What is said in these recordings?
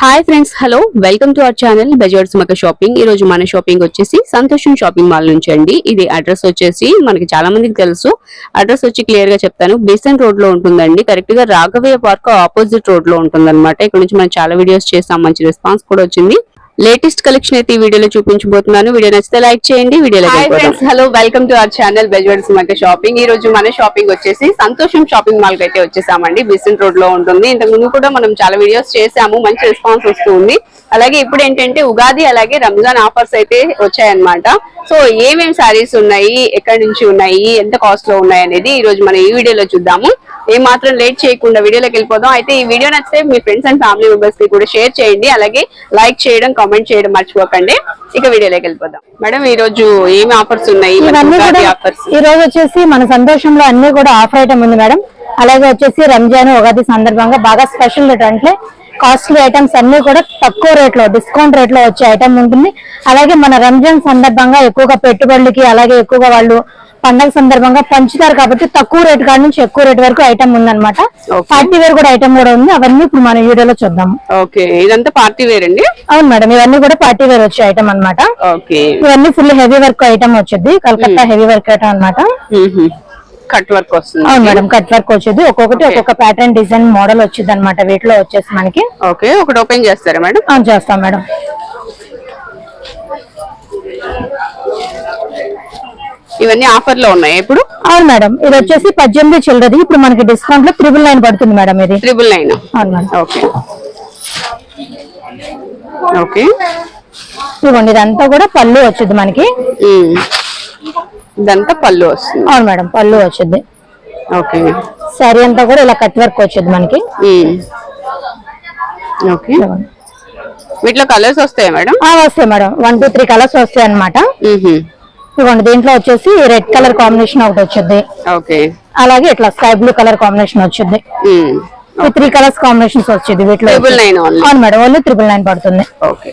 Hi friends hello welcome to our channel బెజార్స్ మక shopping ఈ రోజు మన షాపింగ్ వచ్చేసి సంతోషం షాపింగ్ మాల్ నుంచి అండి. ఇది అడ్రస్ వచ్చేసి మనకి చాలా మందికి తెలుసు. అడ్రస్ వచ్చి క్లియర్గా చెప్తాను. బేసన్ రోడ్లో ఉంటుందండి. కరెక్ట్గా రాఘవయ్య పార్క్ ఆపోజిట్ రోడ్లో ఉంటుంది అనమాట ఇక్కడ నుంచి మనం చాలా వీడియోస్ చేస్తాం. మంచి రెస్పాన్స్ కూడా వచ్చింది. లేటెస్ట్ కలెక్షన్ అయితే ఈ వీడియోలో చూపించబోతున్నాను. వీడియో నచ్చితే లైక్ చేయండి వీడియోలో friends hello welcome to our channel బెజవాడ్స్ మధ్య షాపింగ్ ఈ రోజు మన షాపింగ్ వచ్చేసి సంతోషం షాపింగ్ మాల్ అయితే వచ్చేసామండి. బిసిన్ రోడ్లో ఉంటుంది. ఇంతకు ముందు కూడా మనం చాలా వీడియోస్ చేసాము మంచి రెస్పాన్స్ వస్తుంది. అలాగే ఇప్పుడు ఏంటంటే ఉగాది అలాగే రంజాన్ ఆఫర్స్ అయితే వచ్చాయన్నమాట. సో ఏమేమి సారీస్ ఉన్నాయి? ఎక్కడి నుంచి ఉన్నాయి? ఎంత కాస్ట్లో ఉన్నాయి అనేది ఈ రోజు మనం ఈ వీడియోలో చూద్దాము. ఏ మాత్రం లేట్ చేయకుండా వీడియోలోకి వెళ్ళిపోదాం. అయితే ఈ వీడియో నచ్చితే మీ ఫ్రెండ్స్ అండ్ ఫ్యామిలీ మెంబర్స్కి కూడా షేర్ చేయండి. అలాగే లైక్ చేయడం కామెంట్ చేయడం మర్చిపోకండి. ఇక వీడియోలోకి వెళ్ళిపోదాం. మేడం ఈ రోజు ఏమి ఆఫర్స్ ఉన్నాయి? ఈ రోజు వచ్చేసి మన సంతోషంలో అన్ని కూడా ఆఫర్ ఐటమ్ ఉంది మేడం. అలాగే వచ్చేసి రంజాన్ ఉగాది సందర్భంగా బాగా స్పెషల్ అంటే కాస్ట్లీ ఐటమ్స్ అన్ని కూడా తక్కువ రేట్లో డిస్కౌంట్ రేట్లో వచ్చే ఐటమ్ ఉంటుంది. అలాగే మన రంజాన్ సందర్భంగా ఎక్కువగా పెట్టుబడులకి అలాగే ఎక్కువగా వాళ్ళు పండగ సందర్భంగా పంచుతారు కాబట్టి తక్కువ రేట్ కాడ నుంచి ఎక్కువ రేట్ వరకు ఐటమ్ ఉందన్నమాట. పార్టీ వేర్ కూడా ఐటమ్ కూడా ఉంది. అవన్నీ ఇప్పుడు మన వీడియోలో చూద్దాం ఓకే ఇదంతా పార్టీ వేర్ అండి? అవును మేడం. ఇవన్నీ కూడా పార్టీ వేర్ వచ్చే ఐటమ్ అన్నమాట. ఓకే ఇవన్నీ ఫుల్ హెవీ వర్క్ ఐటమ్ వచ్చింది. కలకత్తా హెవీ వర్క్ ఐటమ్ అన్నమాట. కట్ వర్క్ వస్తుంది. అవును మేడం. కట్ వర్క్ వచ్చేది. ఒక్కొక్కటి ఒక్కొక్క ప్యాటర్న్ డిజైన్ మోడల్ వచ్చింది అనమాట వీటిలో వచ్చేసి మనకి. ఓకే ఒకటి ఓపెన్ చేస్తారా మేడం? చేస్తాం మేడం. ఇవన్నీ ఆఫర్లో ఉన్నాయి ఇప్పుడు? అవును మేడం. ఇది వచ్చేసి పద్దెనిమిది చిల్లరది. ఇప్పుడు మనకి డిస్కౌంట్లో త్రిబుల్ నైన్ పడుతుంది మేడం ఇది. ట్రిపుల్ నైన్ అవును మేడం. ఓకే. ఓకే. ఇదిగోండి ఇదంతా కూడా పళ్ళు వచ్చింది మనకి. ఇదంతా పళ్ళు వస్తుంది. అవును మేడం పళ్ళు వచ్చింది. ఓకే. శారీ అంతా కూడా ఇలా కట్ వర్క్ వచ్చింది మనకి. ఓకే. వీటిలో కలర్స్ వస్తాయా మేడం? వస్తాయి madam. One two three colours వస్తాయి అనమాట ఇదిగోండి దీంట్లో వచ్చేసి రెడ్ కలర్ కాంబినేషన్ ఒకటి వచ్చింది ఓకే. అలాగే ఇట్లా స్కై బ్లూ కలర్ కాంబినేషన్ వచ్చింది త్రీ కలర్స్ కాంబినేషన్స్ వచ్చేది వీటిలో ట్రిపుల్ నైన్ ఓన్లీ అవును మేడం ఓన్లీ త్రిబుల్ నైన్ పడుతుంది. ఓకే.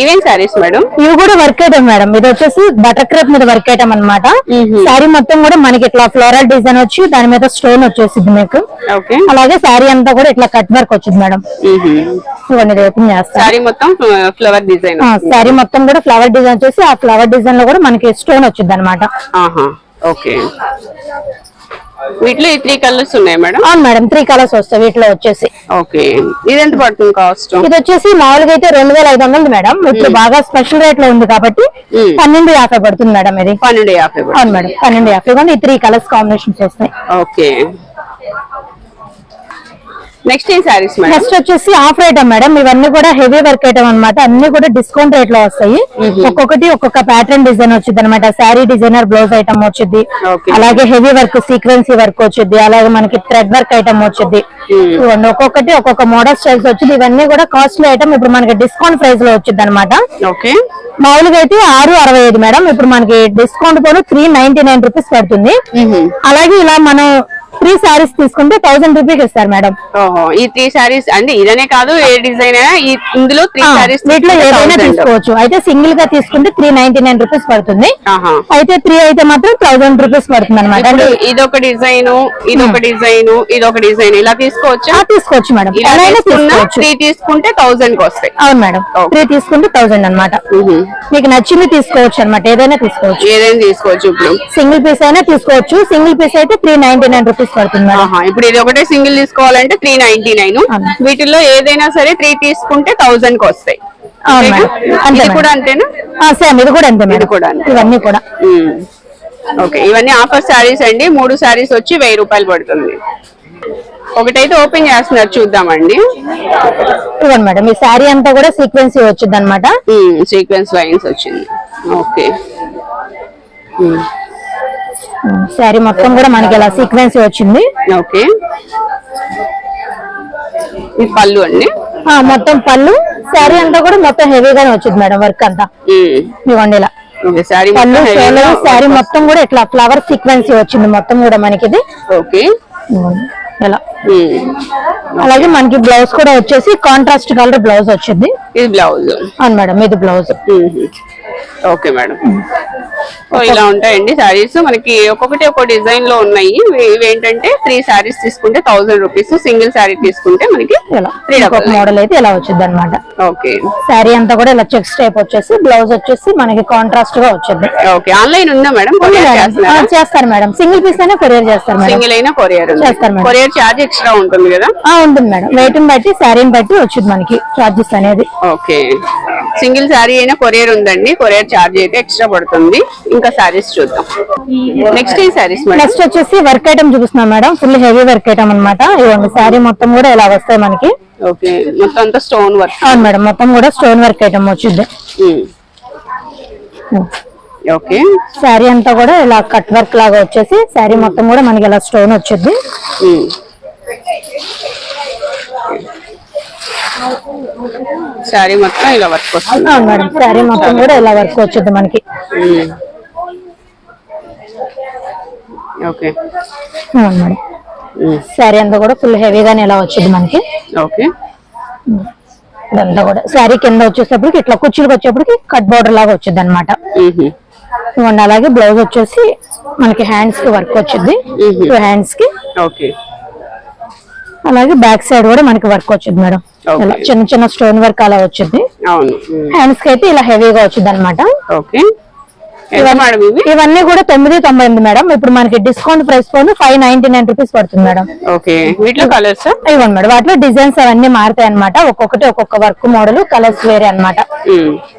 ఇవేం సారీస్ మేడం ఇవి కూడా వర్క్ ఐటమ్ మేడం ఇది వచ్చేసి బటర్ క్రేప్ మీద వర్క్ ఐటమ్ అనమాట. శారీ మొత్తం కూడా మనకి ఇట్లా ఫ్లోరల్ డిజైన్ వచ్చి దాని మీద స్టోన్ వచ్చేసింది మీకు. ఓకే. అలాగే శారీ అంతా కూడా ఇట్లా కట్ వర్క్ వచ్చింది మేడం ఇవన్నీ సారీ మొత్తం ఫ్లవర్ డిజైన్ శారీ మొత్తం కూడా ఫ్లవర్ డిజైన్ వచ్చేసి ఆ ఫ్లవర్ డిజైన్లో కూడా మనకి స్టోన్ వచ్చింది అనమాట ఓకే. వీటిలో ఈ త్రీ కలర్స్ ఉన్నాయి మేడం? అవును మేడం త్రీ కలర్స్ వస్తాయి వీటిలో వచ్చేసి. ఓకే. ఇది ఎంత పడుతుంది కాస్ట్ ఇది వచ్చేసి మామూలుగా అయితే రెండు వేల ఐదు వందలు మేడం. ఇప్పుడు బాగా స్పెషల్ రేట్లో ఉంది కాబట్టి. పన్నెండు యాభై పడుతుంది మేడం ఇది. పన్నెండు యాభై. అవును మేడం పన్నెండు యాభై కూడా ఈ త్రీ కలర్స్ కాంబినేషన్స్ వస్తాయి. ఓకే. నెక్స్ట్ ఏం సారీస్ నెక్స్ట్ వచ్చేసి ఆఫ్ ఐటమ్ మేడం ఇవన్నీ కూడా హెవీ వర్క్ ఐటమ్ అన్నమాట. అన్ని కూడా డిస్కౌంట్ రేట్లో వస్తాయి. ఒక్కొక్కటి ఒక్కొక్క ప్యాటర్న్ డిజైన్ వచ్చింది అనమాట శారీ డిజైనర్ బ్లౌజ్ ఐటమ్ వచ్చింది. అలాగే హెవీ వర్క్ సీక్వెన్సీ వర్క్ వచ్చింది అలాగే మనకి థ్రెడ్ వర్క్ ఐటమ్ వచ్చింది ఒక్కొక్కటి ఒక్కొక్క మోడల్ స్టైల్స్ వచ్చింది. ఇవన్నీ కూడా కాస్ట్లీ ఐటమ్ ఇప్పుడు మనకి డిస్కౌంట్ ప్రైస్లో వచ్చింది అనమాట మామూలుగా అయితే ఆరు అరవై ఐదు మేడం ఇప్పుడు మనకి డిస్కౌంట్తో త్రీ నైన్టీ నైన్ రూపీస్ పడుతుంది. అలాగే ఇలా మనం త్రీ శారీస్ తీసుకుంటే థౌసండ్ రూపీస్ ఇస్తారు మేడం. ఓహో ఈ త్రీ సారీస్ అంటే ఇదనే కాదు ఏ డిజైన్ అయినా ఇందులో త్రీ ఆ, సారీస్ వీటిలో ఏదైనా తీసుకోవచ్చు. అయితే సింగిల్గా తీసుకుంటే త్రీ నైన్టీ నైన్ రూపీస్ పడుతుంది అయితే త్రీ అయితే మాత్రం థౌసండ్ రూపీస్ పడుతుంది అనమాట ఇదొక డిజైన్ ఇదొక డిజైన్ ఇదొక డిజైన్ ఇలా తీసుకోవచ్చా? తీసుకోవచ్చు మేడం. త్రీ తీసుకుంటే థౌసండ్ వస్తాయి. అవును మేడం. త్రీ తీసుకుంటే థౌసండ్ అన్నమాట. మీకు నచ్చింది తీసుకోవచ్చు అనమాట ఏదైనా తీసుకోవచ్చు. ఏదైనా తీసుకోవచ్చు ఇప్పుడు. సింగిల్ పీస్ అయినా తీసుకోవచ్చు. సింగిల్ పీస్ అయితే త్రీ నైన్టీ నైన్ రూపీస్ పడుతుంది ఇప్పుడు ఇది ఒకటే సింగిల్ తీసుకోవాలంటే త్రీ నైన్టీ నైన్. వీటిల్లో ఏదైనా సరే త్రీ తీసుకుంటే థౌసండ్కి వస్తాయి. అంతే ఇది. కూడా అంతేనా? సేమ్ ఇది కూడా అంతే మేడం. కూడా. ఇవన్నీ కూడా. ఓకే ఇవన్నీ ఆఫర్ శారీస్ అండి. మూడు శారీస్ వచ్చి వెయ్యి రూపాయలు పడుతుంది. ఒకటైతే ఓపెన్ చేస్తున్నారు చూద్దామండి. ఇవ్వండి మేడం ఈ శారీ అంతా కూడా సీక్వెన్సీ వచ్చింది అనమాట సీక్వెన్స్ లైన్స్ వచ్చింది. ఓకే. శారీ మొత్తం కూడా మనకి ఇలా సీక్వెన్సీ వచ్చింది. ఓకే. ఇది పళ్ళు అండి? మొత్తం పళ్ళు. శారీ అంతా కూడా మొత్తం హెవీగానే వచ్చింది మేడం వర్క్ అంతా. ఇవ్వండి ఇలా పళ్ళు శారీ మొత్తం కూడా ఇట్లా ఫ్లవర్ సీక్వెన్సీ వచ్చింది మొత్తం కూడా మనకి ఇది. ఓకే. ఇలా అలాగే మనకి బ్లౌజ్ కూడా వచ్చేసి కాంట్రాస్ట్ కలర్ బ్లౌజ్ వచ్చింది. ఇది బ్లౌజ్ అవును మేడం ఇది బ్లౌజ్ ఓకే మేడం. సో ఇలా ఉంటాయండి శారీస్. మనకి ఒక్కొక్కటి ఒక్కో డిజైన్లో ఉన్నాయి. ఇవి ఏంటంటే త్రీ శారీస్ తీసుకుంటే థౌసండ్ రూపీస్ సింగిల్ శారీ తీసుకుంటే మనకి మోడల్ అయితే ఇలా వచ్చింది అనమాట ఓకే. శారీ అంతా కూడా ఇలా చెక్స్ టైప్ వచ్చేసి బ్లౌజ్ వచ్చేసి మనకి కాంట్రాస్ట్గా వచ్చింది. ఓకే. ఆన్లైన్ ఉందా మేడం? చేస్తారు మేడం. సింగిల్ పీస్ అయినా కొరియర్ చేస్తారు సింగిల్ అయినా కొరియర్ చేస్తారు మేడం. కొరియర్ ఛార్జ్ ఎక్స్ట్రా ఉంటుంది కదా? ఆ, ఉంటుంది మేడం. వెయిట్ బట్టి శారీని బట్టి వచ్చింది మనకి చార్జెస్ అనేది. ఓకే. సింగిల్ శారీ అయినా కొరియర్ ఉందండి. కొరియర్ ఛార్జ్ అయితే ఎక్స్ట్రా పడుతుంది. ఇంకా శారీస్ చూద్దాం. నెక్స్ట్ ఈ శారీస్ నెక్స్ట్ వచ్చేసి వర్క్ ఐటమ్ చూపిస్తున్నాం madam. Full heavy work item అనమాట ఇవ్వండి శారీ మొత్తం కూడా ఇలా వస్తాయి మనకి? ఓకే మొత్తం అంతా స్టోన్ వర్క్. అవును మేడం మొత్తం కూడా స్టోన్ వర్క్ ఐటమ్ వచ్చింది. ఓకే. శారీ అంతా కూడా ఇలా కట్ వర్క్ లాగా వచ్చేసి శారీ మొత్తం కూడా మనకి ఇలా స్టోన్ వచ్చింది. శారీ మొత్తం ఇలా వర్క్ వస్తుంది. మేడం శారీ మొత్తం కూడా ఇలా వర్క్ వచ్చింది మనకి. ఓకే. మేడం శారీ అంతా కూడా ఫుల్ హెవీగానే ఇలా వచ్చింది మనకి. ఓకే. ఇదంతా కూడా శారీ కింద వచ్చేటప్పటికి ఇట్లా కుర్చీలకు వచ్చేప్పటికి కట్ బోర్డర్ లాగా వచ్చింది అనమాట అలాగే బ్లౌజ్ వచ్చేసి మనకి హ్యాండ్స్కి వర్క్ వచ్చింది. టూ హ్యాండ్స్కి ఓకే. అలాగే బ్యాక్ సైడ్ కూడా మనకి వర్క్ వచ్చింది మేడం. ఇలా చిన్న చిన్న స్టోన్ వర్క్ అలా వచ్చింది. హ్యాండ్స్కి అయితే ఇలా హెవీగా వచ్చింది అనమాట ఇవన్నీ కూడా తొమ్మిది తొంభై ఎనిమిది మేడం. ఇప్పుడు మనకి డిస్కౌంట్ ప్రైస్ పోను ఫైవ్ నైన్టీ నైన్ రూపీస్ పడుతుంది మేడం. ఓకే వీటిలో కలర్స్ ఇవ్వండి మేడం. వాటిలో డిజైన్స్ అవన్నీ మారుతాయి అనమాట ఒక్కొక్కటి ఒక్కొక్క వర్క్ మోడల్ కలర్స్ వేరే అన్నమాట.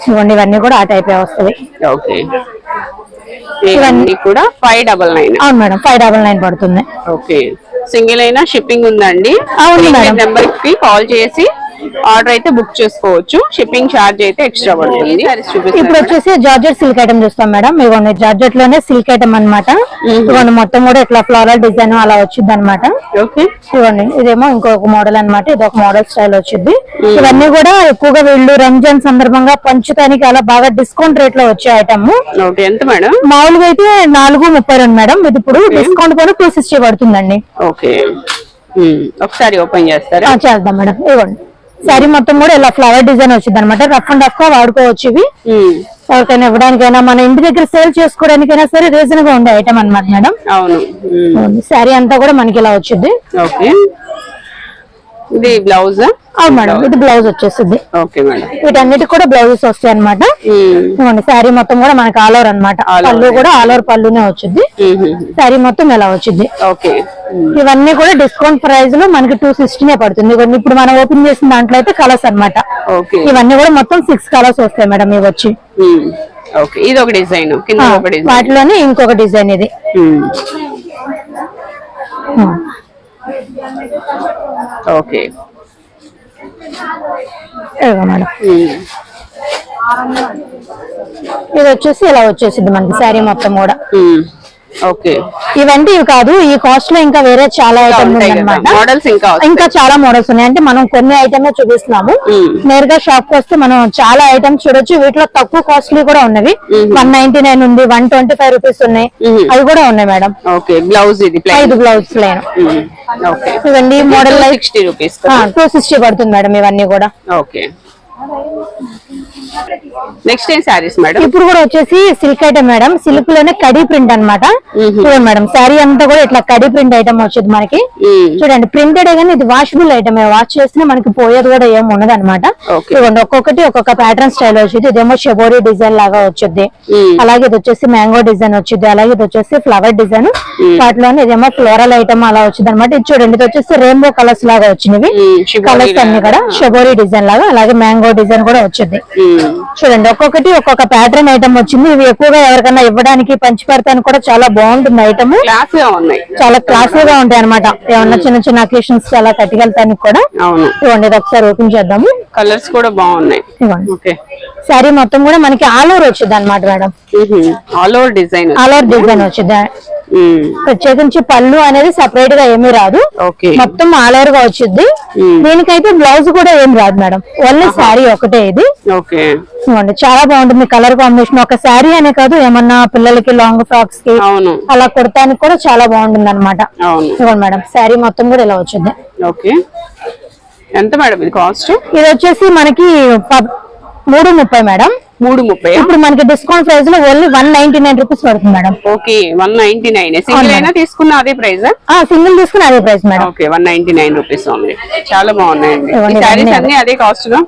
ఇవ్వండి ఇవన్నీ కూడా ఆ టైప్ వస్తుంది. ఓకే ఇవన్నీ కూడా ఫైవ్ డబల్ నైన్ అవును మేడం. ఫైవ్ డబల్ నైన్ పడుతుంది. ఓకే సింగిల్ అయినా షిప్పింగ్ ఉందండి అవును. నెంబర్కి కాల్ చేసి ఆర్డర్ అయితే బుక్ చేసుకోవచ్చు. షిప్పింగ్ ఛార్జ్ అయితే ఎక్స్ట్రా పడుతుంది. ఇప్పుడు వచ్చేసి జార్జెట్ సిల్క్ ఐటమ్ చూస్తాం మేడం. ఇవ్వండి జార్జెట్లోనే సిల్క్ ఐటమ్ అన్నమాట. ఇవ్వండి మొత్తం కూడా ఇట్లా ఫ్లోరల్ డిజైన్ అలా వచ్చింది అనమాట ఓకే. ఇవ్వండి ఇదేమో ఇంకొక మోడల్ అన్నమాట. ఇది ఒక మోడల్ స్టైల్ వచ్చింది. ఇవన్నీ కూడా ఎక్కువగా వీళ్ళు రంజాన్ సందర్భంగా పంచడానికి అలా బాగా డిస్కౌంట్ రేట్లో వచ్చే ఐటమ్ ఓకే ఎంత మేడం? మామూలుగా అయితే నాలుగు ముప్పై రెండు మేడం. ఇది ఇప్పుడు డిస్కౌంట్ పైన టూ సిక్స్టీ పడుతుందండి. ఓకే. ఒకసారి ఓపెన్ చేస్తారా? ఆ, చేద్దాం మేడం. ఇవ్వండి శారీ మొత్తం కూడా ఇలా ఫ్లవర్ డిజైన్ వచ్చింది అనమాట రఫ్ అండ్ రఫ్గా వాడుకోవచ్చు ఇవి. ఎవరికైనా ఇవ్వడానికైనా మన ఇంటి దగ్గర సేల్ చేసుకోవడానికైనా సరే రీజన్గా ఉండే ఐటమ్ అన్నమాట మేడం అవును. శారీ అంతా కూడా మనకి ఇలా వచ్చింది. ఓకే. ఇది బ్లౌజ్? అవును మేడం ఇది బ్లౌజ్ వచ్చేసింది. Okay madam. వీటన్నిటికి కూడా బ్లౌజెస్ వస్తాయి అనమాట శారీ మొత్తం కూడా మనకి ఆల్ ఓవర్ అనమాట. పళ్ళు కూడా ఆల్ ఓవర్ పళ్ళునే వచ్చింది. శారీ మొత్తం ఇలా వచ్చింది? ఓకే. ఇవన్నీ కూడా డిస్కౌంట్ ప్రైస్లో మనకి టూ సిక్స్టీనే పడుతుంది. ఇవన్నీ ఇప్పుడు మనం ఓపెన్ చేసిన దాంట్లో అయితే కలర్స్ అన్నమాట. ఓకే. ఇవన్నీ కూడా మొత్తం సిక్స్ కలర్స్ వస్తాయి మేడం ఇవి వచ్చి. ఇది ఒక డిజైన్ వాటిలోనే ఇంకొక డిజైన్ ఇది. ఓకే. మేడం. ఇది వచ్చేసి ఇలా వచ్చేసింది మనకి శారీ మొత్తం కూడా. ఓకే. ఇవంటే ఇవి కాదు ఈ కాస్ట్లో ఇంకా వేరే చాలా ఐటమ్ మోడల్స్ ఇంకా చాలా మోడల్స్ ఉన్నాయి. అంటే మనం కొన్ని ఐటమ్స్ చూపిస్తున్నాము. నేరుగా షాప్కి వస్తే మనం చాలా ఐటమ్స్ చూడొచ్చు. వీటిలో తక్కువ కాస్ట్లీ కూడా ఉన్నవి. వన్ నైన్టీ నైన్ ఉంది వన్ ట్వంటీ ఫైవ్ రూపీస్ ఉన్నాయి. అవి కూడా ఉన్నాయి మేడం. ఓకే బ్లౌజ్ ఇది ఐదు బ్లౌజ్ ప్లేన్ ఓకే. ఇవన్నీ model sixty rupees two sixty పడుతుంది మేడం ఇవన్నీ కూడా. ఓకే. నెక్స్ట్ ఏం శారీస్ మేడం ఇప్పుడు కూడా వచ్చేసి సిల్క్ ఐటమ్ మేడం సిల్క్లోనే కడీ ప్రింట్ అన్నమాట. చూడండి మేడం శారీ అంతా కూడా ఇట్లా కడీ ప్రింట్ ఐటమ్ వచ్చింది మనకి. చూడండి ప్రింటెడ్ కానీ ఇది వాషబుల్ ఐటమ్ వాష్ చేసినా మనకి పోయేది కూడా ఏం ఉండదు అనమాట. చూడండి ఒక్కొక్కటి ఒక్కొక్క ప్యాటర్న్ స్టైల్ వచ్చింది. ఇదేమో షెబోరీ డిజైన్ లాగా వచ్చింది. అలాగే ఇది వచ్చేసి మ్యాంగో డిజైన్ వచ్చింది. అలాగే ఇది వచ్చేసి ఫ్లవర్ డిజైన్ వాటిలోనే ఇదేమో ఫ్లోరల్ ఐటమ్ అలా వచ్చింది అనమాట ఇది చూడండి ఇది వచ్చేసి రెయిన్బో కలర్స్ లాగా వచ్చినవి. కలర్స్ అన్ని కూడా షెబోరీ డిజైన్ లాగా అలాగే మ్యాంగో డిజైన్ కూడా వచ్చింది. చూడండి ఒక్కొక్కటి ఒక్కొక్క ప్యాటర్న్ ఐటమ్ వచ్చింది. ఇవి ఎక్కువగా ఎవరికైనా ఇవ్వడానికి పంచి పెడతానికి కూడా చాలా బాగుంటుంది ఐటమ్ చాలా క్లాసీ గా ఉంటాయి అనమాట ఏమన్నా చిన్న చిన్న అకేషన్స్ అలా కట్టుకెళ్తానికి కూడా ఇది ఒకసారి ఓపెన్ చేద్దాము. కలర్స్ కూడా బాగున్నాయి. శారీ మొత్తం కూడా మనకి ఆల్ ఓవర్ వచ్చింది అనమాట madam all over design all over design వచ్చింది. ప్రత్యేకించి పళ్ళు అనేది సపరేట్గా ఏమీ రాదు. ఓకే. మొత్తం ఆల్ ఓవర్గా వచ్చింది దీనికైతే బ్లౌజ్ కూడా ఏం రాదు మేడం. ఓన్లీ శారీ ఒకటే ఇది. చాలా బాగుంటుంది కలర్ కాంబినేషన్ ఒక శారీ అనే కాదు ఏమన్నా పిల్లలకి లాంగ్ ఫ్రాక్స్కి అలా కుడతానికి కూడా చాలా బాగుంటుంది అనమాట మేడం శారీ మొత్తం కూడా ఇలా వచ్చింది. ఓకే. ఎంత మేడం ఇది కాస్ట్ ఇది వచ్చేసి మనకి మూడు ముప్పై మేడం. మూడు ముప్పై ఇప్పుడు మనకి డిస్కౌంట్ ప్రైస్లో only one ninety nine rupees పడుతుంది madam. Okay one ninety nine single అయినా తీసుకున్న అదే ప్రైస్ సింగిల్ తీసుకుని అదే price madam. Okay one ninety nine rupees only. చాలా బాగున్నాయండి. శారీస్ అన్నీ అదే కాస్ట్గా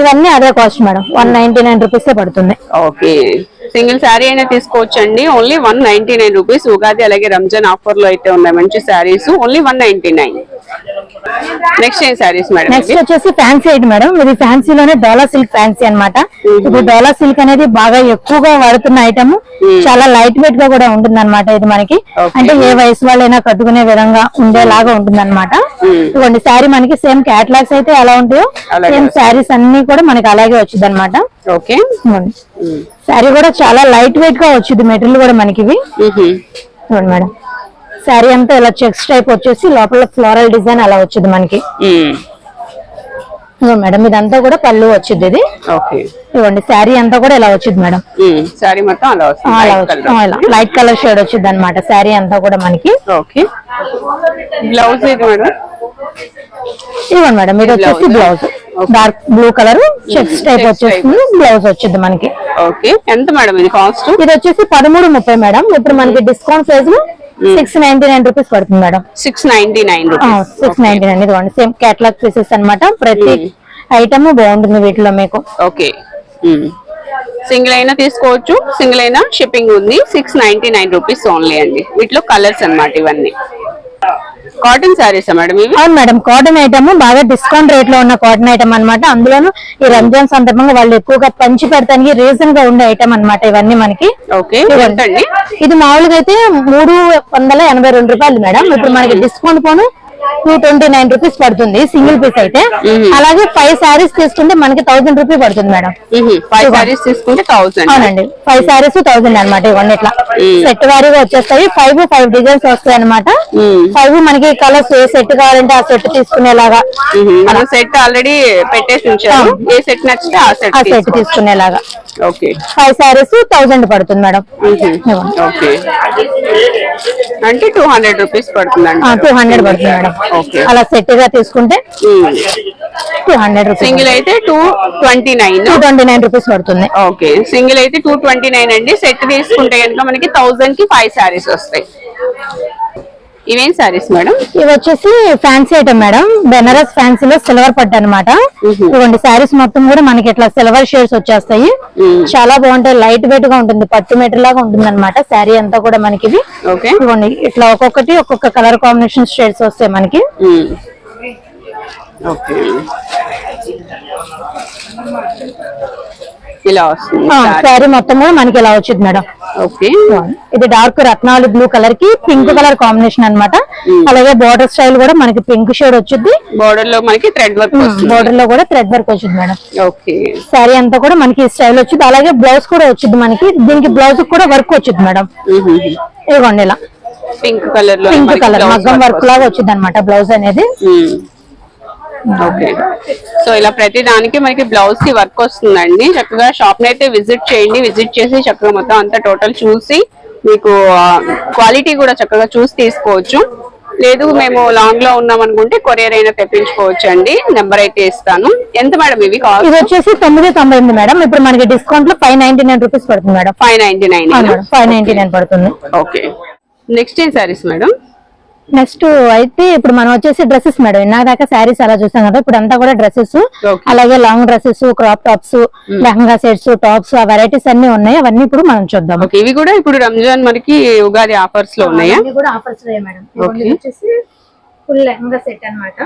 ఇవన్నీ అదే cost madam. One ninety nine rupees పడుతుంది ఓకే సింగిల్ శారీ అయినా తీసుకోవచ్చండి. Only one ninety nine rupees. Ugadi అలాగే రంజాన్ ఆఫర్లో అయితే ఉన్నాయి మంచి saris. Only one ninety nine. Next ఏం శారీస్ మేడం నెక్స్ట్ వచ్చేసి ఫ్యాన్సీ ఐటమ్ మేడం ఇది ఫ్యాన్సీలోనే డోలా సిల్క్ ఫ్యాన్సీ అన్నమాట. ఇప్పుడు డోలా సిల్క్ అనేది బాగా ఎక్కువగా వాడుతున్న ఐటమ్ చాలా లైట్ వెయిట్గా కూడా ఉంటుంది అనమాట ఇది మనకి. అంటే ఏ వయసు వాళ్ళైనా కట్టుకునే విధంగా ఉండేలాగా ఉంటుంది అనమాట ఇవ్వండి శారీ మనకి సేమ్ క్యాటలాగ్స్ అయితే ఎలా ఉంటాయో సేమ్ శారీస్ అన్ని కూడా మనకి అలాగే వచ్చింది అనమాట ఓకే శారీ కూడా చాలా లైట్ వెయిట్గా వచ్చింది మెటీరియల్ కూడా మనకి ఇవి. చూడండి మేడం శారీ అంతా ఇలా చెక్స్ టైప్ వచ్చేసి లోపల ఫ్లోరల్ డిజైన్ అలా వచ్చింది మనకి. మేడం ఇదంతా కూడా పళ్ళు వచ్చింది ఇది. ఓకే. ఇవ్వండి శారీ అంతా కూడా ఇలా వచ్చింది మేడం. శారీ మొత్తం అలా వస్తుంది లైట్ కలర్ షేడ్ వచ్చింది అనమాట శారీ అంతా కూడా మనకి. ఓకే. బ్లౌజ్ ఇవ్వండి మేడం? ఇది వచ్చేసి blouse dark blue colour checks type వచ్చేసింది బ్లౌజ్ వచ్చింది మనకి. ఓకే. ఎంత మేడం ఇది కాస్ట్ ఇది వచ్చేసి పదమూడు ముప్పై మేడం. ఇప్పుడు మనకి discount price six ninety nine rupees పడుతుంది madam. Six ninety nine six ninety nine ఇదిగోండి సేమ్ కేటలాగ్ పీసెస్ అన్నమాట. ప్రతి ఐటమ్ బాగుంటుంది వీటిలో మీకు. ఓకే సింగిల్ అయినా తీసుకోవచ్చు సింగిల్ అయినా షిప్పింగ్ ఉంది. Six ninety nine rupees only అండి. వీటిలో కలర్స్ అన్నమాట ఇవన్నీ. కాటన్ శారీస్ మేడం ఇవి? అవును మేడం కాటన్ ఐటమ్ బాగా డిస్కౌంట్ రేట్లో ఉన్న కాటన్ ఐటమ్ అన్నమాట. అందులోను ఈ రంజాన్ సందర్భంగా వాళ్ళు ఎక్కువగా పంచి పెడతానికి రీజన్గా ఉండే ఐటమ్ అన్నమాట ఇవన్నీ మనకి. ఓకే ఇది మామూలుగా అయితే మూడు వందల ఎనభై రెండు రూపాయలు మేడం. ఇప్పుడు మనకి డిస్కౌంట్ పోను టూ ట్వంటీ నైన్ రూపీస్ పడుతుంది సింగిల్ పీస్ అయితే. అలాగే ఫైవ్ శారీస్ తీసుకుంటే మనకి థౌసండ్ రూపీ పడుతుంది మేడం. ఫైవ్ శారీస్ తీసుకుంటే థౌసండ్ అవునండి. ఫైవ్ శారీస్ థౌసండ్ అనమాట ఇవన్నీ ఇట్లా. సెట్ వారీగా వచ్చేస్తాయి. ఫైవ్ ఫైవ్ డిజైన్స్ వస్తాయి అనమాట ఫైవ్ మనకి కలర్స్ ఏ సెట్ కావాలంటే ఆ సెట్ తీసుకునేలాగా. సెట్ ఆల్రెడీ పెట్టేసి ఉంచారు. ఏ సెట్ నచ్చితే ఆ సెట్ తీసుకునేలాగా. ఫైవ్ శారీస్ థౌసండ్ పడుతుంది మేడం. ఓకే అంటే టూ హండ్రెడ్ రూపీస్ పడుతుందండి టూ హండ్రెడ్ పడుతుంది మేడం. ఓకే అలా సెట్గా తీసుకుంటే టూ హండ్రెడ్ రూపీస్ సింగిల్ అయితే two twenty nine two twenty nine rupees పడుతుంది. ఓకే సింగిల్ అయితే టూ ట్వంటీ నైన్ అండి. సెట్ తీసుకుంటే కనుక మనకి థౌసండ్కి ఫైవ్ శారీస్ వస్తాయి. ఇవేం శారీస్ మేడం? ఇవి వచ్చేసి ఫ్యాన్సీ ఐటమ్ మేడం. బెనారస్ ఫ్యాన్సీలో సిల్వర్ పట్టు అనమాట ఇవ్వండి శారీస్ మొత్తం కూడా మనకి ఇట్లా సిల్వర్ షేడ్స్ వచ్చేస్తాయి. చాలా బాగుంటాయి లైట్ వెయిట్గా ఉంటుంది పట్టు మెటీరియల్ లాగా ఉంటుంది అనమాట శారీ అంతా కూడా మనకి ఇది. ఇవ్వండి ఇట్లా ఒక్కొక్కటి ఒక్కొక్క కలర్ కాంబినేషన్ షేడ్స్ వస్తాయి మనకి. ఓకే. ఇలా వస్తుంది. శారీ మొత్తం కూడా మనకి ఇలా వచ్చింది మేడం. ఓకే. ఇది డార్క్ రత్నావళి బ్లూ కలర్కి పింక్ కలర్ కాంబినేషన్ అన్నమాట. అలాగే బార్డర్ స్టైల్ కూడా మనకి పింక్ షేడ్ వచ్చింది బోర్డర్లో మనకి థ్రెడ్ వర్క్ బార్డర్లో కూడా థ్రెడ్ వర్క్ వచ్చింది మేడం. ఓకే. శారీ అంతా కూడా మనకి స్టైల్ వచ్చింది. అలాగే బ్లౌజ్ కూడా వచ్చింది మనకి. దీనికి బ్లౌజ్ కూడా వర్క్ వచ్చింది మేడం. ఇదిగోండి ఇలా. పింక్ కలర్లో పింక్ కలర్ మగ్గం వర్క్ లాగా వచ్చింది అనమాట బ్లౌజ్ అనేది. ఓకే. సో ఇలా ప్రతి దానికి మనకి బ్లౌజ్కి వర్క్ వస్తుందండి. చక్కగా షాప్ని అయితే విజిట్ చేయండి. విజిట్ చేసి చక్కగా మొత్తం అంతా టోటల్ చూసి మీకు క్వాలిటీ కూడా చక్కగా చూసి తీసుకోవచ్చు. లేదు మేము లాంగ్లో ఉన్నాం అనుకుంటే కొరియర్ అయినా తెప్పించుకోవచ్చు అండి నెంబర్ అయితే ఇస్తాను. ఎంత మేడం ఇవి కాస్ట్ ఇది వచ్చేసి తొమ్మిది తొంభై ఎనిమిది మేడం. ఇప్పుడు మనకి డిస్కౌంట్లో ఫైవ్ నైన్టీ నైన్ రూపీస్ పడుతుంది madam. Five ninety nine five ninety nine పడుతుంది. ఓకే. నెక్స్ట్ ఏం సారీస్ మేడం? నెక్స్ట్ అయితే ఇప్పుడు మనం వచ్చేసి డ్రెస్సెస్ మేడం. ఇందాక దాకా శారీస్ అలా చూసాం కదా ఇప్పుడు అంతా కూడా డ్రెస్సెస్. అలాగే long dresses crop tops lehenga sets tops ఆ వెరైటీస్ అన్ని ఉన్నాయి. అవన్నీ ఇప్పుడు మనం చూద్దాం. ఓకే ఇవి కూడా ఇప్పుడు రంజాన్ మనకి ఉగాది ఆఫర్స్లో ఉన్నాయా? ఆఫర్స్ ఫుల్ లెహంగా సెట్ అన్నమాట.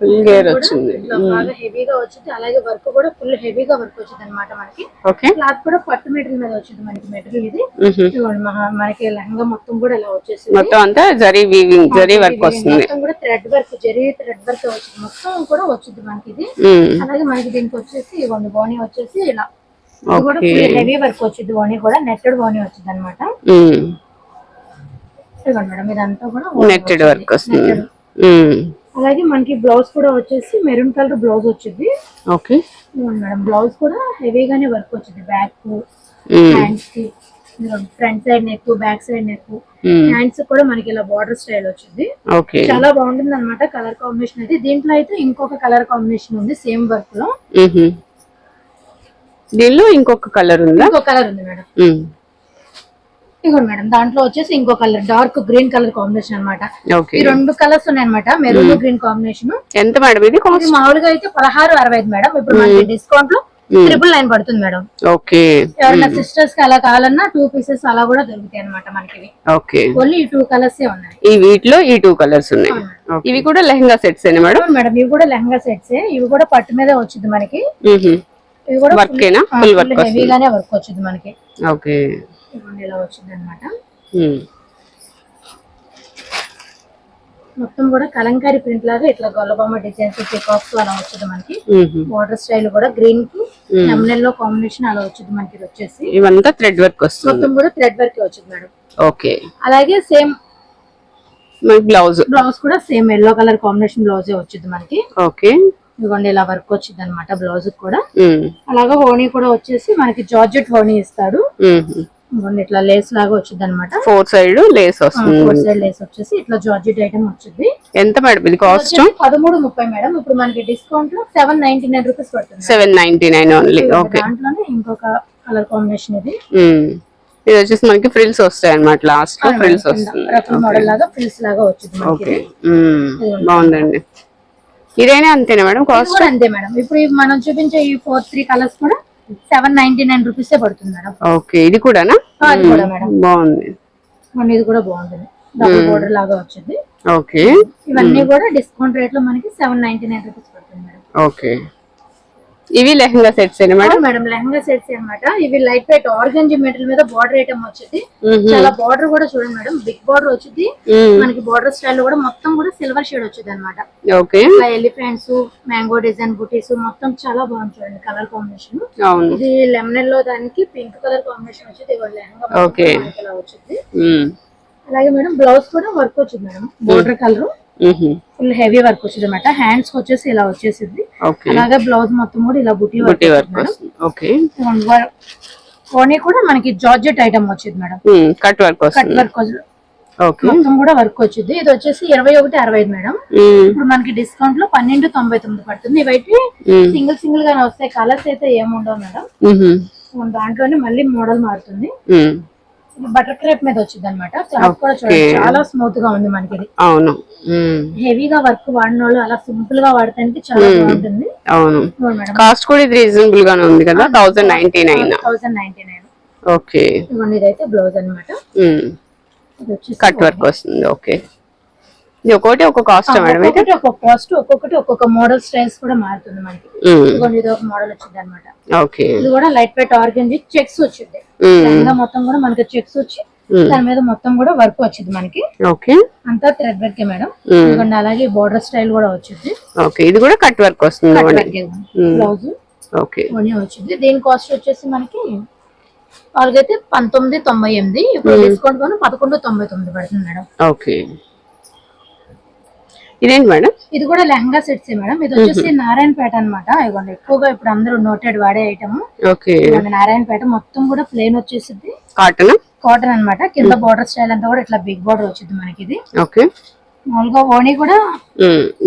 ఫుల్ గేర్ వచ్చింది. ఇట్లా బాగా హెవీగా వచ్చింది. అలాగే వర్క్ కూడా ఫుల్ హెవీగా వర్క్ వచ్చింది అనమాట మనకి. ఓకే క్లాత్ కూడా పట్టు మెటీరియల్ మీద వచ్చింది మనకి మెటీరియల్ ఇది. మహా- మనకి లెహంగా మొత్తం కూడా ఇలా వచ్చేసింది. మొత్తం అంతా జరీ వీవింగ్ జరీ వర్క్ వస్తుంది. మొత్తం కూడా thread work zari thread work వచ్చింది. మొత్తం కూడా వచ్చింది మనకి ఇది. మ్మ్. అలాగే మనకి దీనికి వచ్చేసి ఇవ్వండి బోనీ వచ్చేసి ఇలా. ఇది కూడా హెవీ వర్క్ వచ్చింది బోనీ కూడా. నెట్టెడ్ బోనీ వచ్చింది అనమాట మ్మ్. ఇదిగోండి మేడం ఇదంతా కూడా నెట్టెడ్ వర్క్ వస్తుంది. అలాగే మనకి బ్లౌజ్ కూడా వచ్చేసి మెరూన్ కలర్ బ్లౌజ్ వచ్చింది. ఓకే. మేడం బ్లౌజ్ కూడా హెవీగానే వర్క్ వచ్చింది. బ్యాక్. హ్యాండ్స్కి front side neck back side neck. Hands కూడా మనకి ఇలా బార్డర్ స్టైల్ వచ్చింది. ఓకే. చాలా బాగుంటుంది అనమాట కలర్ కాంబినేషన్ అయితే. దీంట్లో అయితే ఇంకొక కలర్ కాంబినేషన్ ఉంది సేమ్ వర్క్లో. దీనిలో ఇంకొక కలర్ ఉందా? ఇంకో కలర్ ఉంది మేడం. ఇదిగోండి మేడం దాంట్లో వచ్చేసి ఇంకో colour dark green colour combination అన్నమాట. ఓకే. ఈ రెండు కలర్స్ ఉన్నాయన్నమాట మెరూన్ గ్రీన్ కాంబినేషన్. ఎంత మేడం ఇది మామూలుగా అయితే పదహారు అరవై ఐదు మేడం. ఇప్పుడు మనకి డిస్కౌంట్లో ట్రిపుల్ నైన్ పడుతుంది మేడం. ఓకే. ఎవరైనా సిస్టర్స్కి అలా కావాలన్నా టూ పీసెస్ అలా కూడా దొరుకుతాయి అనమాట మనకి ఓకే. ఓన్లీ ఈ టూ కలర్స్ ఉన్నాయి. ఈ వీటిలో ఈ టూ కలర్స్ ఉన్నాయి. ఇవి కూడా లెహంగా సెట్స్ మేడం? మేడం ఇవి కూడా లెహంగా సెట్స్ ఇవి కూడా పట్టు మీద వచ్చింది మనకి. ఇవి కూడా వర్కేనా ఫుల్ వర్క్ హెవీగానే వర్క్ వచ్చింది మనకి. ఓకే. ఇవ్వండి ఇలా వచ్చింది అనమాట మొత్తం కూడా కలంకారీ ప్రింట్ లాగా ఇట్లా గొల్లబొమ్మ డిజైన్స్ పికాక్స్ అలా వచ్చింది మనకి. బార్డర్ స్టైల్ కూడా గ్రీన్కి నెమ్నెల్లో కాంబినేషన్ అలా వచ్చింది మనకి వచ్చేసి. ఇవంతా థ్రెడ్ వర్క్ వస్తుంది. మొత్తం కూడా థ్రెడ్ వర్క్ వచ్చింది మేడం. ఓకే. అలాగే సేమ్ బ్లౌజ్. బ్లౌజ్ కూడా సేమ్ ఎల్లో కలర్ కాంబినేషన్ బ్లౌజే వచ్చింది మనకి. ఓకే. ఇదిగోండి ఇలా వర్క్ వచ్చింది అనమాట బ్లౌజ్ కూడా. అలాగే హోనీ కూడా వచ్చేసి మనకి జార్జెట్ హోనీ ఇస్తాడు. ఇట్లా లేస్ లాగా వచ్చింది అనమాట ఫోర్ సైడ్ లేస్ వస్తుంది. ఫోర్ సైడ్ లేస్ వచ్చేసి ఇట్లా జార్జెట్ ఐటమ్ వచ్చింది. ఎంత మేడం ఇది కాస్ట్ పదమూడు ముప్పై మేడం. ఇప్పుడు మనకి డిస్కౌంట్లో సెవెన్ నైన్టీ నైన్ రూపీస్ పడుతుంది. Seven ninety nine only okay దాంట్లోనే ఇంకొక కలర్ కాంబినేషన్ ఇది. ఇది వచ్చేసి మనకి ఫ్రిల్స్ వస్తాయి అన్నమాట లాస్ట్లో ఫ్రిల్స్ వస్తుంది. మోడల్ లాగా ఫ్రిల్స్ లాగా వచ్చింది ఓకే ఉమ్, బాగుందండి. ఇదైనా అంతేనా మేడం కాస్ట్ అంతే మేడం. ఇప్పుడు మనం చూపించే ఈ ఫోర్ త్రీ కలర్స్ కూడా సెవెన్ నైన్టీ నైన్ రూపీస్ పడుతుంది మేడం. ఓకే ఇది కూడానా? అది కూడా మేడం. బాగుంది. మన ఇది కూడా బాగుంటుంది. డబుల్ బోర్డర్ లాగా వచ్చింది. ఓకే. ఇవన్నీ కూడా డిస్కౌంట్ రేట్లో మనకి సెవెన్ నైన్టీ నైన్ రూపీస్ పడుతుంది మేడం. ఓకే. ఇవి lehenga sets madam? Madam lehenga sets అన్నమాట. ఇవి లైట్ వెయిట్ ఆర్గంజీ మెటీరియల్ మీద బార్డర్ ఐటమ్ వచ్చింది. చాలా బార్డర్ కూడా చూడండి మేడం బిగ్ బార్డర్ వచ్చింది. మనకి బార్డర్ స్టైల్ కూడా మొత్తం కూడా సిల్వర్ షేడ్ వచ్చింది అనమాట ఎలిఫెంట్స్ మ్యాంగో డిజైన్ బుటీస్ మొత్తం చాలా బాగుంది చూడండి కలర్ కాంబినేషన్ ఇది లెమన్లో దానికి పింక్ కలర్ కాంబినేషన్ వచ్చింది లెహంగా వచ్చింది. అలాగే మేడం బ్లౌజ్ కూడా వర్క్ వచ్చింది madam border colour. Full heavy work వచ్చింది అనమాట హ్యాండ్స్ వచ్చేసి ఇలా వచ్చేసింది. అలాగే బ్లౌజ్ మొత్తం కూడా ఇలా బుట్టి వర్క్ ఓకే. ఓనీ కూడా మనకి జార్జెట్ ఐటమ్ వచ్చింది madam. Cut work cut work మొత్తం కూడా వర్క్ వచ్చింది. ఇది వచ్చేసి ఇరవై ఒకటి అరవై ఐదు మేడం. ఇప్పుడు మనకి డిస్కౌంట్లో పన్నెండు తొంభై తొమ్మిది పడుతుంది. ఇవైతే సింగిల్ సింగిల్ గానే వస్తాయి. కలర్స్ అయితే ఏముండవు మేడం. దాంట్లోనే మళ్ళీ మోడల్ మారుతుంది. బటర్ క్రేప్ మీద వచ్చింది అనమాట క్లాత్ కూడా చూడండి చాలా స్మూత్గా ఉంది మనకి అవును. హెవీగా వర్క్ వాడిన వాళ్ళు అలా సింపుల్గా వాడటానికి చాలా బాగుంటుంది. అవును. కాస్ట్ కూడా ఇది రీజనబుల్ గానే ఉంది కదా? Thousand ninety nine thousand ninety nine okay. ఇవ్వండి ఇదైతే బ్లౌజ్ అనమాట కట్ వర్క్ వస్తుంది. ఓకే. ఇది ఒకటి ఒక కాస్ట్ మేడం అయితే? ఒక్కొక్కటి ఒక్కొక్క కాస్ట్ ఒక్కొక్కటి ఒక్కొక్క మోడల్ స్టైల్స్ కూడా మారుతుంది మనకి. ఇదిగోండి ఇది ఒక మోడల్ వచ్చింది అనమాట ఓకే. ఇది కూడా లైట్ వెయిట్ ఆర్గంజీ చెక్స్ వచ్చింది. మొత్తం కూడా మనకి చెక్స్ వచ్చి దాని మీద మొత్తం కూడా వర్క్ వచ్చింది మనకి. ఓకే. అంతా థ్రెడ్ వర్క్ మేడం. ఇదిగోండి అలాగే బోర్డర్ స్టైల్ కూడా వచ్చింది. ఓకే ఇది కూడా కట్ వర్క్ వస్తుంది బ్లౌజ్ ఓకే. వచ్చింది. దీని కాస్ట్ వచ్చేసి మనకి వాళ్ళకైతే పంతొమ్మిది తొంభై ఎనిమిది. ఇప్పుడు డిస్కౌంట్ కొని పదకొండు తొంభై తొమ్మిది పడుతుంది మేడం. ఓకే. ఇదేంటి మేడం? ఇది కూడా లెహంగా సెట్స్ మేడం. ఇది వచ్చేసి నారాయణపేట అనమాట ఇవ్వండి ఎక్కువగా ఇప్పుడు అందరూ నోటెడ్ వాడే ఐటమ్ ఓకే. నారాయణపేట మొత్తం కూడా ప్లేన్ వచ్చేసింది కాటన్ కాటన్ అన్నమాట. కింద బార్డర్ స్టైల్ అంతా కూడా ఇట్లా బిగ్ బార్డర్ వచ్చింది మనకి ఇది. ఓకే. మామూలుగా ఓణి కూడా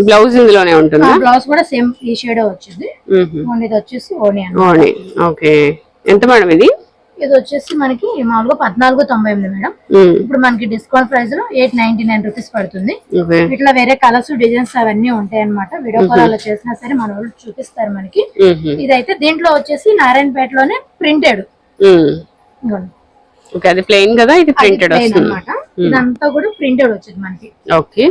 బ్లౌజ్ ఇందులోనే ఉంటుందా? బ్లౌజ్ కూడా సేమ్ ఈ షేడ్ వచ్చింది ఇది వచ్చేసి ఓణి ఓని ఓకే. ఎంత మేడం ఇది? ఇది వచ్చేసి మనకి మామూలుగా పద్నాలుగు తొంభై ఎనిమిది మేడం. ఇప్పుడు మనకి డిస్కౌంట్ ప్రైస్లో ఎయిట్ నైన్టీ నైన్ రూపీస్ పడుతుంది. ఇట్లా వేరే కలర్స్ డిజైన్స్ అవన్నీ ఉంటాయి అనమాట వీడియో కాల్ అలా చేసినా సరే మన వాళ్ళు చూపిస్తారు మనకి. ఇదైతే దీంట్లో వచ్చేసి నారాయణపేటలోనే ప్రింటెడ్. మ్మ్. ఓకే అది ప్లెయిన్ కదా? ఇది ప్రింటెడ్ అనమాట ఇదంతా కూడా ప్రింటెడ్ వచ్చింది మనకి. ఓకే.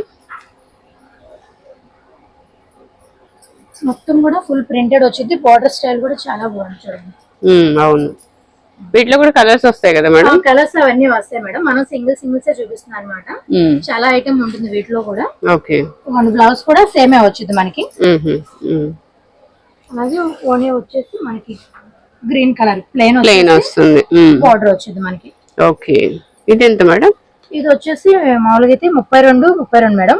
మొత్తం కూడా ఫుల్ ప్రింటెడ్ వచ్చింది. బార్డర్ స్టైల్ కూడా చాలా బాగుంది చూడండి. అవును. వీటిలో కూడా కలర్స్ వస్తాయి కదా మేడం? కలర్స్ అవన్నీ వస్తాయి మేడం. మనం సింగిల్ సింగిల్స్ చూపిస్తున్నాం అనమాట. చాలా ఐటమ్ ఉంటుంది వీటిలో కూడా. ఓకే. మన బ్లౌజ్ కూడా సేమే వచ్చింది మనకి. అలాగే ఓనీ వచ్చేసి మనకి గ్రీన్ కలర్ ప్లెయిన్ ప్లెయిన్ వస్తుంది. బార్డర్ వచ్చింది మనకి. ఓకే. ఇది ఎంత మేడం? ఇది వచ్చేసి మామూలుగా అయితే ముప్పై రెండు ముప్పై రెండు మేడం.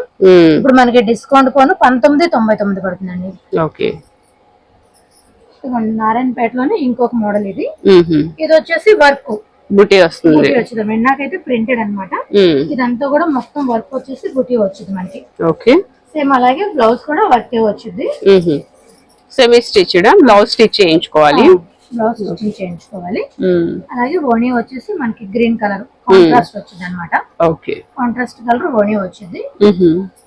ఇప్పుడు మనకి డిస్కౌంట్ పోను పంతొమ్మిది తొంభై తొమ్మిది పడుతుందండి. ఓకే. నారాయణపేటలోనే ఇంకొక మోడల్ ఇది. ఇది వచ్చేసి వర్క్ బుటీ వస్తుంది. బుటీ వచ్చింది మేడం నాకైతే ప్రింటెడ్ అన్నమాట. ఉమ్, ఇదంతా కూడా మొత్తం వర్క్ వచ్చేసి బుటీ వచ్చింది మనకి. ఓకే. సేమ్ అలాగే బ్లౌజ్ కూడా వర్కే వచ్చింది. సెమీ స్టిచ్డ్ బ్లౌజ్ స్టిచ్ చేయించుకోవాలి. బ్లౌజ్ స్టిచ్చింగ్ చేయించుకోవాలి. అలాగే ఓణీ వచ్చేసి మనకి గ్రీన్ కలర్ కాంట్రాస్ట్ వచ్చింది అనమాట కాంట్రాస్ట్ కలర్ ఓణీ వచ్చింది.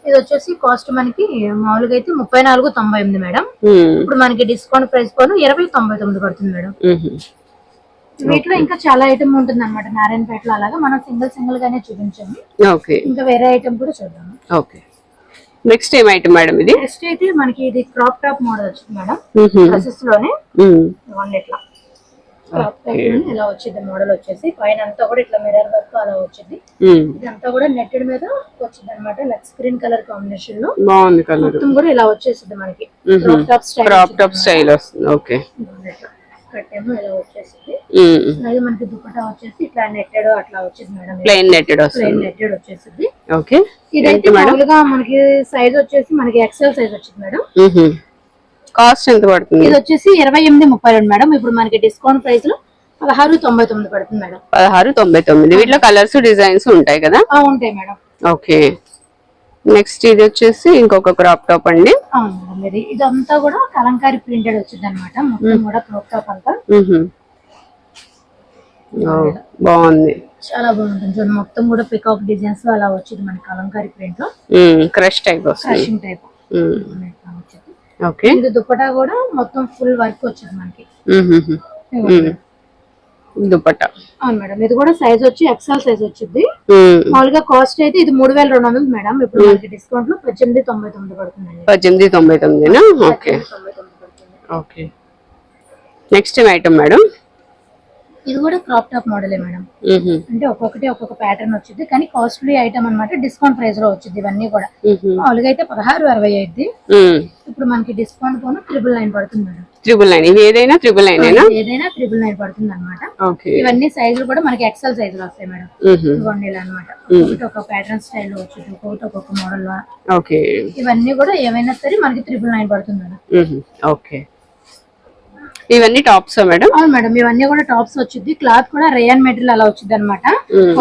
ఇది వచ్చేసి కాస్ట్ మనకి మామూలుగా అయితే ముప్పై నాలుగు తొంభై ఎనిమిది మేడం. ఇప్పుడు మనకి డిస్కౌంట్ ప్రైస్ పోను ఇరవై తొంభై తొమ్మిది పడుతుంది మేడం. వీటిలో ఇంకా చాలా ఐటమ్ ఉంటుంది అనమాట నారాయణపేటలో అలాగా మనం సింగిల్ సింగిల్ గానే చూపించాము ఓకే. ఇంకా వేరే ఐటమ్ కూడా చూద్దాము ఓకే. నెక్స్ట్ ఏం ఐటమ్ మేడం ఇది? నెక్స్ట్ అయితే మనకి ఇది క్రాప్ టాప్ మోడల్ వచ్చింది మేడం డ్రెస్సెస్లోనే ఇట్లా క్రాప్ టాప్ ఇలా వచ్చింది మోడల్ వచ్చేసి. పైన అంతా కూడా ఇట్లా మిర్రర్ వర్క్ అలా వచ్చింది. ఇదంతా కూడా నెట్టెడ్ మీద వచ్చింది అనమాట లైక్ స్క్రీన్ కలర్ కాంబినేషన్లో. బాగుంది కలర్ మొత్తం కూడా ఇలా వచ్చేసింది మనకి. Crop top style crop top style వస్తుంది. ఓకే కట్టేమో ఇలా వచ్చేసింది. ఉమ్, అలాగే మనకి దుపట్టా వచ్చేసి ఇట్లా నెట్టెడ్ అట్లా వచ్చింది మేడం. ప్లెయిన్ నెట్టెడ్ వస్తుంది. ప్లెయిన్ నెట్టెడ్ వచ్చేసింది. ఓకే. ఇదైతే మామూలుగా మనకి సైజ్ వచ్చేసి మనకి ఎక్సెల్ సైజ్ వచ్చింది మేడం. కాస్ట్ ఎంత పడుతుంది? ఇది వచ్చేసి ఇరవై ఎనిమిది ముప్పై రెండు మేడం. ఇప్పుడు మనకి డిస్కౌంట్ ప్రైస్లో పదహారు తొంభై తొమ్మిది పడుతుంది మేడం. పదహారు తొంభై తొమ్మిది. వీటిలో కలర్స్ డిజైన్స్ ఉంటాయి కదా? ఉంటాయి మేడం. ఓకే. నెక్స్ట్ ఇది వచ్చేసి ఇంకొక క్రాప్ టాప్ అండి. ఇదంతా కూడా కలంకారీ ప్రింటెడ్ వచ్చింది అనమాట మొత్తం కూడా క్రాప్ టాప్ అంతా. బాగుంది. చాలా బాగుంటుంది చూడండి మొత్తం కూడా పికాక్ డిజైన్స్లో అలా వచ్చింది మనకి కలంకారీ ప్రింట్లో. Crush type crushing type okay. ఇది దుపట్టా కూడా మొత్తం ఫుల్ వర్క్ వచ్చింది మనకి. దుపట్టా. అవును మేడం ఇది కూడా సైజ్ వచ్చి ఎక్సెల్ సైజ్ వచ్చింది మ్మ్. మామూలుగా కాస్ట్ అయితే ఇది మూడు వేల రెండు వందలు మేడం. ఇప్పుడు మనకి డిస్కౌంట్లో పద్దెనిమిది తొంభై తొమ్మిది పడుతుందండి పద్దెనిమిది తొంభై ఓకే. తొమ్మిది పడుతుంది. ఓకే. నెక్స్ట్ ఐటమ్ మేడం ఇది కూడా క్రాప్ టాప్ మోడలే మేడం. అంటే ఒక్కొక్కటి ఒక్కొక్క ప్యాటర్న్ వచ్చింది కానీ కాస్ట్లీ ఐటమ్ అన్నమాట డిస్కౌంట్ ప్రైస్లో వచ్చింది ఇవన్నీ కూడా. మామూలుగా అయితే పదహారు అరవై మ్మ్. ఇప్పుడు మనకి డిస్కౌంట్ పోను ట్రిపుల్ నైన్ పడుతుంది మేడం. త్రిబుల్ నైన్ ఇవి ఏదైనా త్రిబుల్ నైన్ ఏదైనా ట్రిపుల్ నైన్ పడుతుంది అనమాట ఇవన్నీ సైజులు కూడా మనకి ఎక్సెల్ సైజులు వస్తాయి మేడం. ఇవ్వండి ఇలా అనమాట ఒక్కొక్కటి ఒక ప్యాటర్న్ స్టైల్లో వచ్చింది ఒక్కొక్కటి ఒక్కొక్క మోడల్ ఇవన్నీ కూడా ఏమైనా సరే మనకి ట్రిపుల్ నైన్ పడుతుంది మేడం. ఓకే. ఇవన్నీ టాప్స్ మేడం? అవును మేడం ఇవన్నీ కూడా టాప్స్ వచ్చింది క్లాత్ కూడా రేయన్ మెటీరియల్ అలా వచ్చింది అనమాట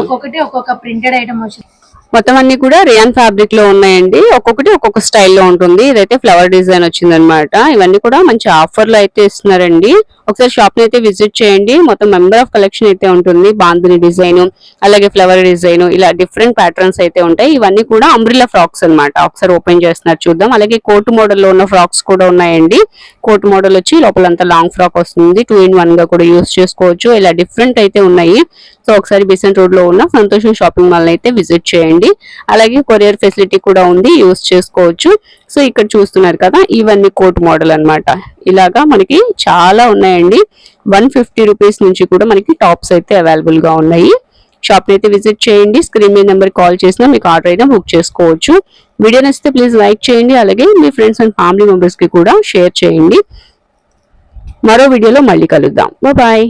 ఒక్కొక్కటి ఒక్కొక్క ప్రింటెడ్ ఐటమ్ వచ్చింది మొత్తం అన్ని కూడా రియాన్ ఫ్యాబ్రిక్లో ఉన్నాయండి. ఒక్కొక్కటి ఒక్కొక్క స్టైల్లో ఉంటుంది. ఇదైతే ఫ్లవర్ డిజైన్ వచ్చింది అనమాట ఇవన్నీ కూడా మంచి ఆఫర్లో అయితే ఇస్తున్నారండి. ఒకసారి షాప్ని అయితే విజిట్ చేయండి. మొత్తం మెంబర్ ఆఫ్ కలెక్షన్ అయితే ఉంటుంది. బాందిని డిజైన్ అలాగే ఫ్లవర్ డిజైన్ ఇలా డిఫరెంట్ ప్యాటర్న్స్ అయితే ఉంటాయి. ఇవన్నీ కూడా అంబ్రిల్లా ఫ్రాక్స్ అన్నమాట. ఒకసారి ఓపెన్ చేస్తున్నారు చూద్దాం. అలాగే కోట్ మోడల్లో ఉన్న ఫ్రాక్స్ కూడా ఉన్నాయండి. కోట్ మోడల్ వచ్చి లోపలంతా లాంగ్ ఫ్రాక్ వస్తుంది. టూ ఇన్ వన్గా కూడా యూస్ చేసుకోవచ్చు. ఇలా డిఫరెంట్ అయితే ఉన్నాయి. సో ఒకసారి బిసెంట్ రోడ్లో ఉన్న సంతోషం షాపింగ్ మాల్ అయితే విజిట్ చేయండి. అలాగే కొరియర్ ఫెసిలిటీ కూడా ఉంది యూస్ చేసుకోవచ్చు. సో ఇక్కడ చూస్తున్నారు కదా ఇవన్నీ కోట్ మోడల్ అన్నమాట. ఇలాగా మనకి చాలా ఉన్నాయండి. వన్ ఫిఫ్టీ రూపీస్ నుంచి కూడా మనకి టాప్స్ అయితే అవైలబుల్గా ఉన్నాయి. షాప్ అయితే విజిట్ చేయండి. స్క్రీన్ మీద నెంబర్ కాల్ చేసినా మీకు ఆర్డర్ అయినా బుక్ చేసుకోవచ్చు. వీడియో నచ్చితే ప్లీజ్ లైక్ చేయండి. అలాగే మీ ఫ్రెండ్స్ అండ్ ఫ్యామిలీ మెంబర్స్కి కూడా షేర్ చేయండి. మరో వీడియోలో మళ్ళీ కలుద్దాం. బాయ్.